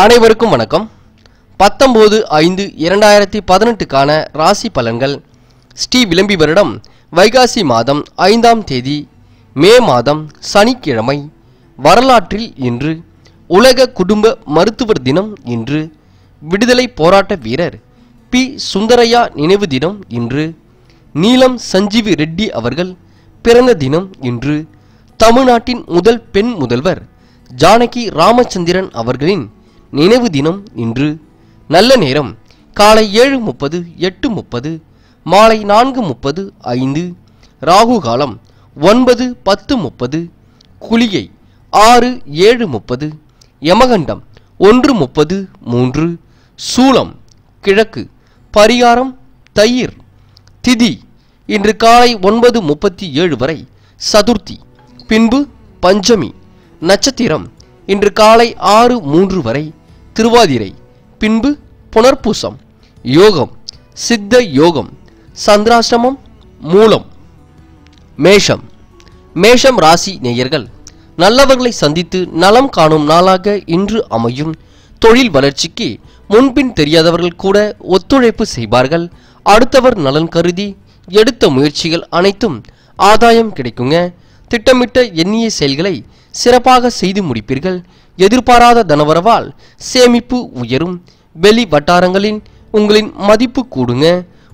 அனைவருக்கும் வணக்கம். பத்தொம்போது ஐந்து இரண்டாயிரத்தி பதினெட்டுக்கான ராசி பலன்கள். ஸ்ரீ விளம்பி வருடம் வைகாசி மாதம் ஐந்தாம் தேதி மே மாதம் சனிக்கிழமை வரலாற்றில் இன்று உலக குடும்ப மருத்துவர் தினம் இன்று விடுதலை போராட்ட வீரர் பி. சுந்தரையா நினைவு தினம் இன்று நீலம் சஞ்சீவி ரெட்டி அவர்கள் பிறந்த தினம் இன்று தமிழ்நாட்டின் முதல் பெண் முதல்வர் ஜானகி ராமச்சந்திரன் அவர்களின் நினைவு தினம் இன்று. நல்ல நேரம். காலை ஏழு முப்பது எட்டு முப்பது மாலை நான்கு முப்பது ஐந்து ராகு காலம் ஒன்பது பத்து முப்பது குளிகை ஆறு ஏழு முப்பது யமகண்டம் ஒன்று முப்பது மூன்று சூலம் கிழக்கு பரிகாரம் தயிர் திதி இன்று காலை ஒன்பது முப்பத்தி ஏழு வரை சதுர்த்தி பின்பு பஞ்சமி நட்சத்திரம் இன்று காலை ஆறு மூன்று வரை திருவாதிரை பின்பு புனர்பூசம் யோகம் சித்த யோகம் சந்திராசிரமம் மூலம் மேஷம். மேஷம் ராசி நேயர்கள் நல்லவர்களை சந்தித்து நலம் காணும் நாளாக இன்று அமையும். தொழில் வளர்ச்சிக்கு முன்பின் தெரியாதவர்கள் கூட ஒத்துழைப்பு செய்வார்கள். அடுத்தவர் நலன் கருதி எடுத்த முயற்சிகள் அனைத்தும் ஆதாயம் கிடைக்குங்க. திட்டமிட்ட எண்ணிய செயல்களை சிறப்பாக செய்து முடிப்பீர்கள். எதிர்பாராத தனவரவால் சேமிப்பு உயரும். வெளி வட்டாரங்களின் உங்களின் மதிப்பு கூடுங்க.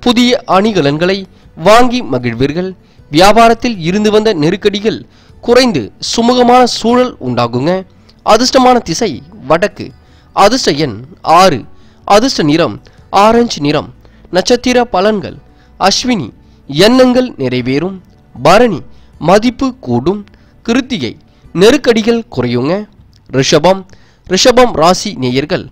புதிய அணிகலன்களை வாங்கி மகிழ்வீர்கள். வியாபாரத்தில் இருந்து வந்த நெருக்கடிகள் குறைந்து சுமூகமான சூழல் உண்டாகுங்க. அதிர்ஷ்டமான திசை வடக்கு. அதிர்ஷ்ட எண் ஆறு. அதிர்ஷ்ட நிறம் ஆரஞ்சு நிறம். நட்சத்திர பலன்கள். அஸ்வினி எண்ணங்கள் நிறைவேறும். பரணி மதிப்பு கூடும். கிருத்திகை நெருக்கடிகள் குறையுங்க. ரிஷபம் ரிஷபம் ராசி நேயர்கள்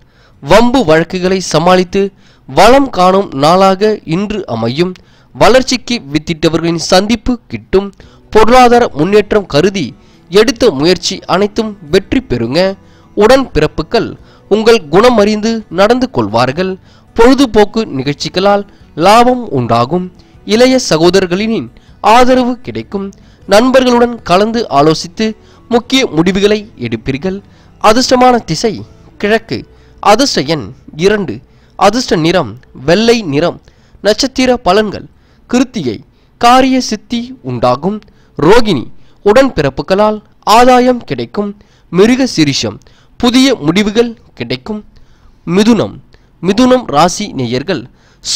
வம்பு வழக்குகளை சமாளித்து வளம் காணும் நாளாக இன்று அமையும். வளர்ச்சிக்கு வித்திட்டவர்களின் சந்திப்பு கிட்டும். பொருளாதார முன்னேற்றம் கருதி எடுத்த முயற்சி அனைத்தும் வெற்றி பெறுங்க. உடன் பிறப்புகள் உங்கள் குணம் அறிந்து நடந்து கொள்வார்கள். பொழுதுபோக்கு நிகழ்ச்சிகளால் லாபம் உண்டாகும். இளைய சகோதரர்களின் ஆதரவு கிடைக்கும். நண்பர்களுடன் கலந்து ஆலோசித்து முக்கிய முடிவுகளை எடுப்பீர்கள். அதிர்ஷ்டமான திசை கிழக்கு. அதிர்ஷ்ட எண் இரண்டு. அதிர்ஷ்ட நிறம் வெள்ளை நிறம். நட்சத்திர பலன்கள். கிருத்தியை காரிய சித்தி உண்டாகும். ரோகிணி உடன்பிறப்புகளால் ஆதாயம் கிடைக்கும். மிருக சிரிஷம் புதிய முடிவுகள் கிடைக்கும். மிதுனம். மிதுனம் ராசி நேயர்கள்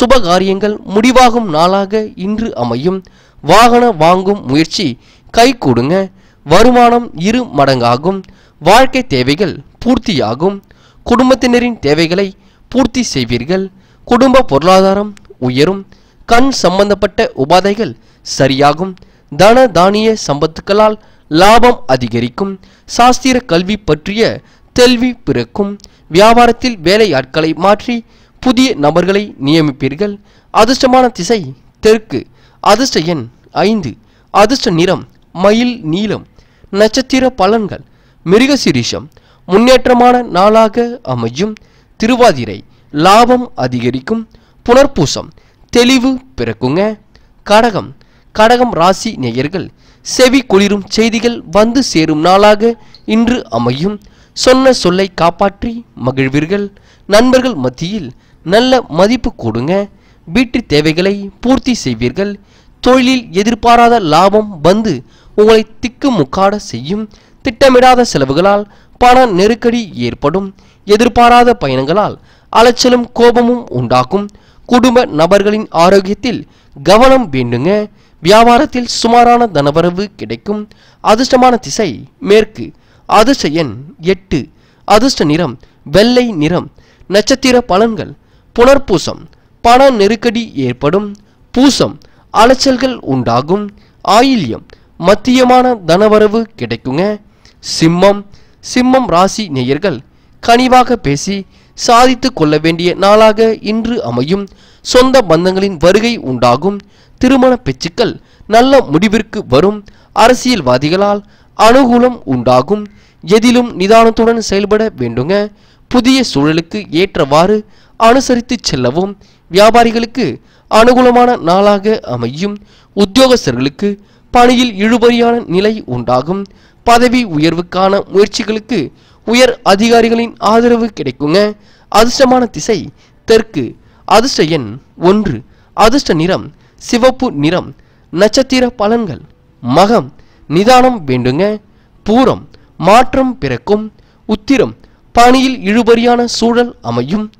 சுபகாரியங்கள் முடிவாகும் நாளாக இன்று அமையும். வாகன வாங்கும் முயற்சி கை கூடுங்க. வருமானம் இரு மடங்காகும். வாழ்க்கை தேவைகள் பூர்த்தியாகும். குடும்பத்தினரின் தேவைகளை பூர்த்தி செய்வீர்கள். குடும்ப பொருளாதாரம் உயரும். கண் சம்பந்தப்பட்ட உபாதைகள் சரியாகும். தன தானிய சம்பத்துக்களால் லாபம் அதிகரிக்கும். சாஸ்திர கல்வி பற்றிய தெல்வி பிறக்கும். வியாபாரத்தில் வேலையாட்களை மாற்றி புதிய நபர்களை நியமிப்பீர்கள். அதிர்ஷ்டமான திசை தெற்கு. அதிர்ஷ்ட எண் ஐந்து. அதிர்ஷ்ட நிறம் மயில் நீளம். நட்சத்திர பலன்கள். மிருகசிரீஷம் முன்னேற்றமான நாளாக அமையும். திருவாதிரை லாபம் அதிகரிக்கும். புனர்பூசம் தெளிவு பிறக்குங்க. கடகம் கடகம் ராசி நேயர்கள் செவி குளிரும் செய்திகள் வந்து சேரும் நாளாக இன்று அமையும். சொன்ன சொல்லை காப்பாற்றி மகிழ்வீர்கள். நண்பர்கள் மத்தியில் நல்ல மதிப்பு கொடுங்க. வீட்டு தேவைகளை பூர்த்தி செய்வீர்கள். தொழிலில் எதிர்பாராத லாபம் வந்து உங்களை திக்கு முக்காட செய்யும் திட்டமிடாத செலவுகளால் பண நெருக்கடி ஏற்படும். எதிர்பாராத பயணங்களால் அலைச்சலும் கோபமும் உண்டாகும் குடும்ப நபர்களின் ஆரோக்கியத்தில் கவனம் வேண்டுங்க. வியாபாரத்தில் சுமாரான தனவரவு கிடைக்கும். அதிர்ஷ்டமான திசை மேற்கு. அதிர்ஷ்ட எண் எட்டு. அதிர்ஷ்ட நிறம் வெள்ளை நிறம். நட்சத்திர பலன்கள் புனர்பூசம். பண நெருக்கடி ஏற்படும். பூசம் அலைச்சல்கள் உண்டாகும். ஆயில்யம் மத்தியமான தனவரவு கிடைக்குங்க. சிம்மம் சிம்மம் ராசி நேயர்கள் கனிவாக பேசி சாதித்து கொள்ள வேண்டிய நாளாக இன்று அமையும். சொந்த பந்தங்களின் வருகை உண்டாகும். திருமண பேச்சுக்கள் நல்ல முடிவிற்கு வரும். அரசியல்வாதிகளால் அனுகூலம் உண்டாகும். எதிலும் நிதானத்துடன் செயல்பட வேண்டுங்க. புதிய சூழலுக்கு ஏற்றவாறு அனுசரித்து செல்லவும். வியாபாரிகளுக்கு அனுகூலமான நாளாக அமையும். உத்தியோகஸ்தர்களுக்கு பணியில் இழுபறியான நிலை உண்டாகும். பதவி உயர்வுக்கான முயற்சிகளுக்கு உயர் அதிகாரிகளின் ஆதரவு கிடைக்குங்க. அதிர்ஷ்டமான திசை தெற்கு. அதிர்ஷ்ட எண் ஒன்று. அதிர்ஷ்ட நிறம் சிவப்பு நிறம். நட்சத்திர பலன்கள். மகம். நிதானம் வேண்டுங்க. பூரம். மாற்றம் பிறக்கும். உத்திரம். பணியில் இழுபறியான சூழல் அமையும்.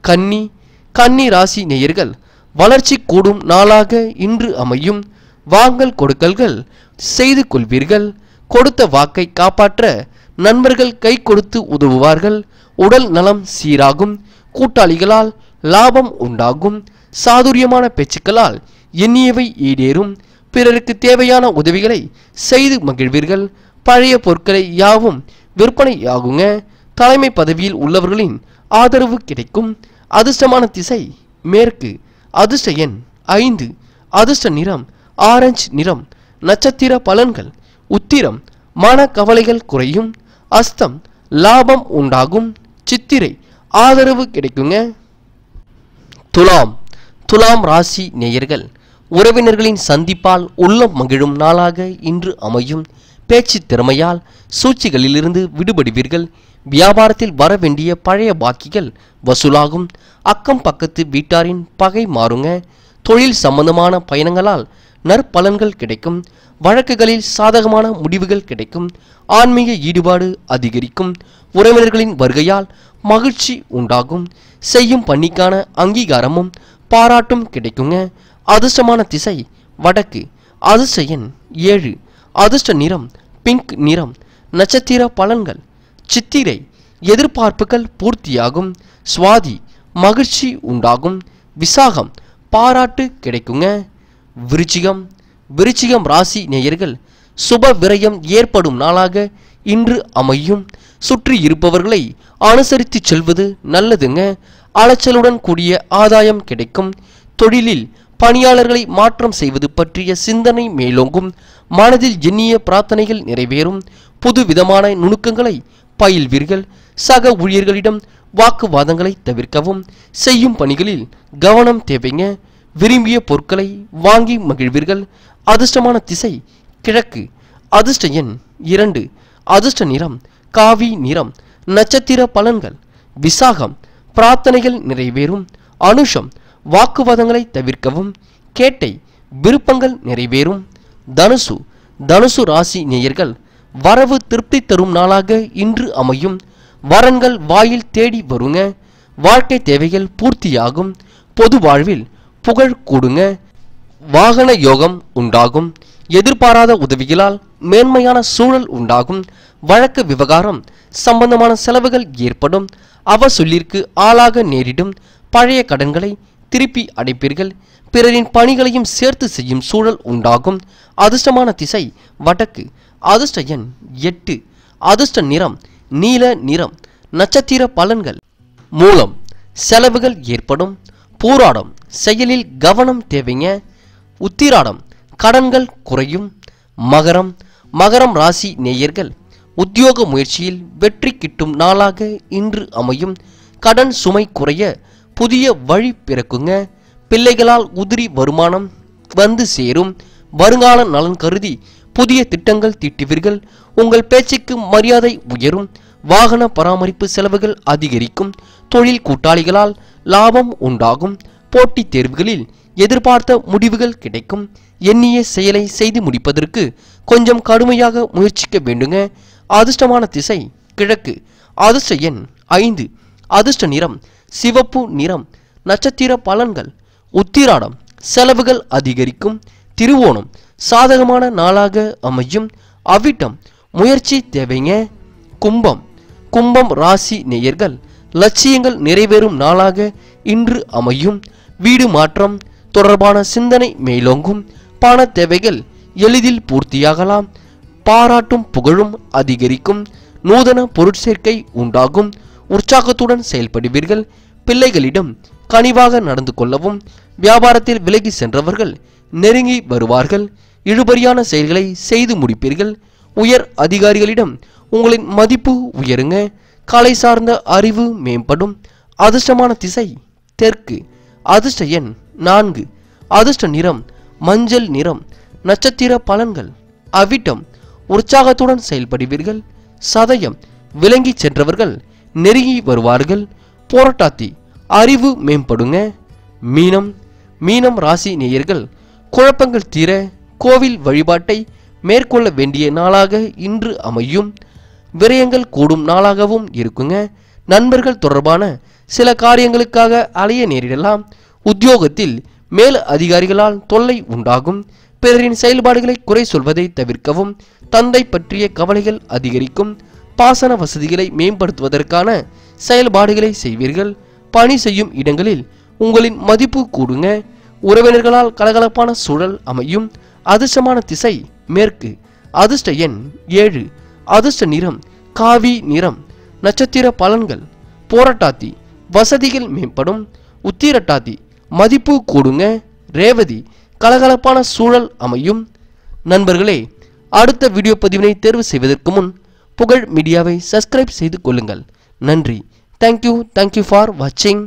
கன்னி. கன்னி ராசி நேயர்கள். வளர்ச்சி கூடும் நாளாக இன்று அமையும். வாங்கல் கொடுக்கல்கள் செய்து கொள்வீர்கள். கொடுத்த வாக்கை காப்பாற்ற நண்பர்கள் கை கொடுத்து உதவுவார்கள். உடல் நலம் சீராகும். கூட்டாளிகளால் லாபம் உண்டாகும். சாதுரியமான பேச்சுக்களால் எண்ணியவை ஈடேறும். பிறருக்கு தேவையான உதவிகளை செய்து மகிழ்வீர்கள். பழைய பொருட்களை யாவும் விற்பனையாகுங்க. தலைமை பதவியில் உள்ளவர்களின் ஆதரவு கிடைக்கும். அதிர்ஷ்டமான திசை மேற்கு. அதிர்ஷ்ட எண் ஐந்து. அதிர்ஷ்ட நிறம் ஆரஞ்சு நிறம் நட்சத்திர பலன்கள் உத்திரம் மன கவலைகள் குறையும் அஸ்தம் லாபம் உண்டாகும் சித்திரை ஆதரவு கிடைக்குங்க. துலாம் துலாம் ராசி நேயர்கள் உறவினர்களின் சந்திப்பால் உள்ளம் மகிழும் நாளாக இன்று அமையும். பேச்சு திறமையால் சூழ்ச்சிகளிலிருந்து விடுபடுவீர்கள். வியாபாரத்தில் வர வேண்டிய பழைய பாக்கிகள் வசூலாகும். அக்கம் பக்கத்து வீட்டாரின் பகை மாறுங்க. தொழில் சம்பந்தமான பயணங்களால் நற்பலன்கள் கிடைக்கும். வழக்குகளில் சாதகமான முடிவுகள் கிடைக்கும். ஆன்மீக ஈடுபாடு அதிகரிக்கும். உறவினர்களின் வருகையால் மகிழ்ச்சி உண்டாகும். செய்யும் பணிக்கான அங்கீகாரமும் பாராட்டும் கிடைக்குங்க. அதிர்ஷ்டமான திசை வடக்கு. அதிர்ஷ்ட எண் ஏழு. அதிர்ஷ்ட நிறம் பிங்க் நிறம். நட்சத்திர பலன்கள் சித்திரை. எதிர்பார்ப்புகள் பூர்த்தியாகும். சுவாதி மகிழ்ச்சி உண்டாகும். விசாகம் பாராட்டு கிடைக்குங்க. விருச்சிகம் விருச்சிகம் ராசி நேயர்கள் சுப விரயம் ஏற்படும் நாளாக இன்று அமையும். சுற்றி இருப்பவர்களை அனுசரித்து செல்வது நல்லதுங்க. அலைச்சலுடன் கூடிய ஆதாயம் கிடைக்கும். தொழிலில் பணியாளர்களை மாற்றம் செய்வது பற்றிய சிந்தனை மேலோங்கும். மனதில் எண்ணிய பிரார்த்தனைகள் நிறைவேறும். புது விதமான நுணுக்கங்களை பயில்வீர்கள். சக ஊழியர்களிடம் வாக்குவாதங்களை தவிர்க்கவும். செய்யும் பணிகளில் கவனம் தேவைங்க. விரும்பிய பொருட்களை வாங்கி மகிழ்வீர்கள். அதிர்ஷ்டமான திசை கிழக்கு. அதிர்ஷ்ட எண் இரண்டு. அதிர்ஷ்ட நிறம் காவி நிறம். நட்சத்திர பலன்கள். விசாகம் பிரார்த்தனைகள் நிறைவேறும். அனுஷம் வாக்குவாதங்களை தவிர்க்கவும். கேட்டை விருப்பங்கள் நிறைவேறும். தனுசு தனுசு ராசி நேயர்கள் வரவு திருப்தி தரும் நாளாக இன்று அமையும். வரன்கள் வாயில் தேடி வருங்க. வாழ்க்கை தேவைகள் பூர்த்தியாகும். பொது வாழ்வில் புகழ் கூடுங்க. வாகன யோகம் உண்டாகும். எதிர்பாராத உதவிகளால் மேன்மையான சூழல் உண்டாகும். வழக்கு விவகாரம் சம்பந்தமான செலவுகள் ஏற்படும். அவ சொல்லிற்கு ஆளாக நேரிடும். பழைய கடன்களை திருப்பி அடைப்பீர்கள். பிறரின் பணிகளையும் சேர்த்து செய்யும் சூழல் உண்டாகும். அதிர்ஷ்டமான திசை வடக்கு. அதிர்ஷ்ட எண் எட்டு. அதிர்ஷ்ட நிறம் நீல நிறம். நட்சத்திர பலன்கள். மூலம் செலவுகள் ஏற்படும். பூராடம் செயலில் கவனம் தேவைங்க உத்திராடம் கடன்கள் குறையும் மகரம் மகரம் ராசி நேயர்கள் உத்தியோக முயற்சியில் வெற்றி கிட்டும் நாளாக இன்று அமையும். கடன் சுமை குறைய புதிய வழி பிறக்குங்க. பிள்ளைகளால் உதிரி வருமானம் வந்து சேரும். வருங்கால நலன் கருதி புதிய திட்டங்கள் தீட்டுவீர்கள். உங்கள் பேச்சுக்கு மரியாதை உயரும். வாகன பராமரிப்பு செலவுகள் அதிகரிக்கும். தொழில் கூட்டாளிகளால் லாபம் உண்டாகும். போட்டித் தேர்வுகளில் எதிர்பார்த்த முடிவுகள் கிடைக்கும். எண்ணிய செயலை செய்து முடிப்பதற்கு கொஞ்சம் கடுமையாக முயற்சிக்க வேண்டுங்க. அதிர்ஷ்டமான திசை கிழக்கு. அதிர்ஷ்ட எண் ஐந்து. அதிர்ஷ்ட நிறம் சிவப்பு நிறம். நட்சத்திர பலன்கள். உத்திராடம் செலவுகள் அதிகரிக்கும். திருவோணம் சாதகமான நாளாக அமையும். அவிட்டம் முயற்சி தேவைங்க. கும்பம். கும்பம் ராசி நேயர்கள். லட்சியங்கள் நிறைவேறும் நாளாக இன்று அமையும். வீடு மாற்றம் தொடர்பான சிந்தனை மேலோங்கும். பண தேவைகள் எளிதில் பூர்த்தியாகலாம். பாராட்டும் புகழும் அதிகரிக்கும். நூதன பொருட்சேர்க்கை உண்டாகும். உற்சாகத்துடன் செயல்படுவீர்கள். பிள்ளைகளிடம் கனிவாக நடந்து கொள்ளவும். வியாபாரத்தில் விலகி சென்றவர்கள் நெருங்கி வருவார்கள். இழுபறியான செயல்களை செய்து முடிப்பீர்கள். உயர் அதிகாரிகளிடம் உங்களின் மதிப்பு உயருங்க. கலை சார்ந்த அறிவு மேம்படும். அதிர்ஷ்டமான திசை தெற்கு. அதிர்ஷ்ட எண் நான்கு. அதிர்ஷ்ட நிறம் மஞ்சள் நிறம். நட்சத்திர பலன்கள். அவிட்டம் உற்சாகத்துடன் செயல்படுவீர்கள். சதயம் விளங்கி சென்றவர்கள். நெருங்கி வருவார்கள். போராட்டாத்தி அறிவு மேம்படுங்க. மீனம் மீனம் ராசி நேயர்கள். குழப்பங்கள் தீர கோவில் வழிபாட்டை மேற்கொள்ள வேண்டிய நாளாக இன்று அமையும். விரயங்கள் கூடும் நாளாகவும் இருக்குங்க. நண்பர்கள் தொடர்பான சில காரியங்களுக்காக அலைய நேரிடலாம். உத்தியோகத்தில் மேல் அதிகாரிகளால் தொல்லை உண்டாகும். பிறரின் செயல்பாடுகளை குறை சொல்வதை தவிர்க்கவும் தந்தை பற்றிய கவலைகள் அதிகரிக்கும். பாசன வசதிகளை மேம்படுத்துவதற்கான செயல்பாடுகளை செய்வீர்கள். பணி செய்யும் இடங்களில் உங்களின் மதிப்பு கூடுங்க. உறவினர்களால் கலகலப்பான சூழல் அமையும். அதிர்ஷ்டமான திசை மேற்கு. அதிர்ஷ்ட எண் ஏழு. அதிர்ஷ்ட நிறம் காவி நிறம் நட்சத்திர பலன்கள் போராட்டாத்தி வசதிகள் மேம்படும் உத்திரட்டாத்தி மதிப்பு கூடுங்க ரேவதி கலகலப்பான சூழல் அமையும். நண்பர்களே அடுத்த வீடியோ பதிவினை தேர்வு செய்வதற்கு முன் புகழ் மீடியாவை சப்ஸ்கிரைப் செய்து கொள்ளுங்கள். நன்றி. தேங்க்யூ தேங்க்யூ ஃபார் வாட்சிங்